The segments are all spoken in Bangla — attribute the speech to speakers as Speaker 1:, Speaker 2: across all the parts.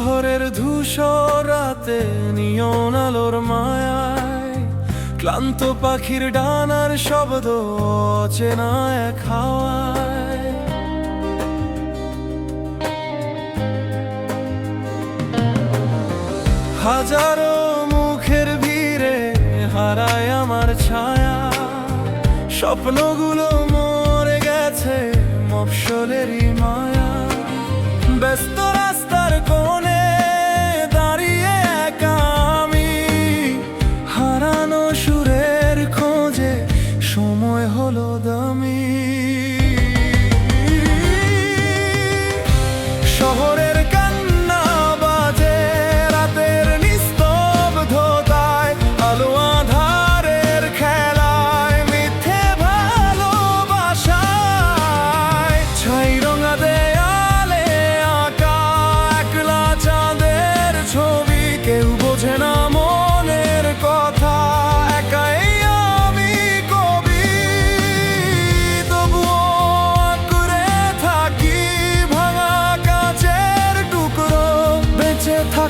Speaker 1: শহরের ধূসর রাতে নিয়ন আলোর মায়ায়। ক্লান্ত পাখির ডানার শব্দ অচেনা এক হাওয়ায়। হাজারো মুখের ভিড়ে হারায় আমার ছায়া। স্বপ্নগুলো মরে গেছে মফসলেরই মায়া।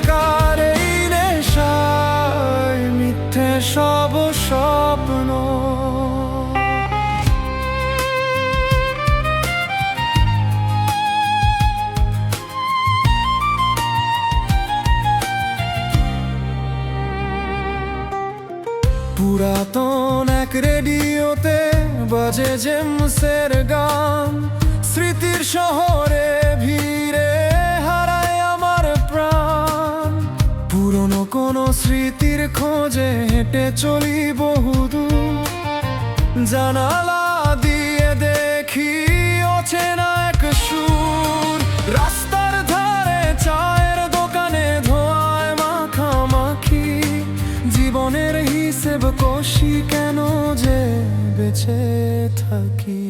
Speaker 1: থাকার এই মিথ্যে সব স্বপ্ন। পুরাতন এক রেডিওতে বাজে জেমসের গান স্মৃতির শহরে স্মৃতির খোঁজে হেঁটে চলি বহুদূর। জানালা দিয়ে দেখি অচেনা এক সুর। রাস্তার ধারে চায়ের দোকানে ধোয়ায় মাখামাখি। জীবনের হিসেব কষি কেন যে বেঁচে থাকি?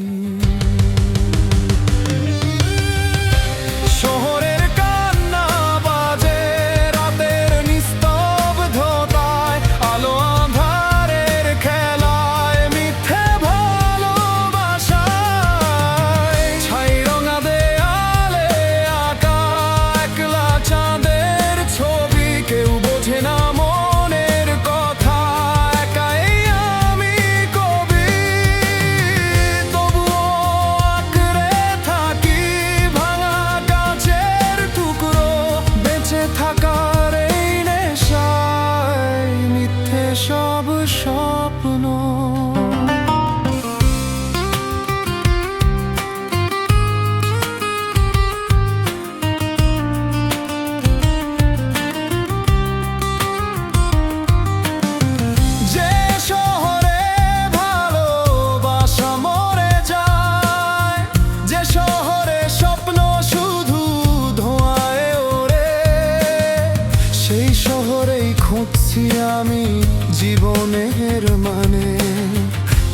Speaker 1: খুঁজছি আমি জীবনের মানে।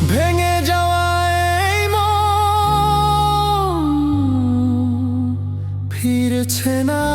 Speaker 1: ভেঙে যাওয়া এই ফিরছে না।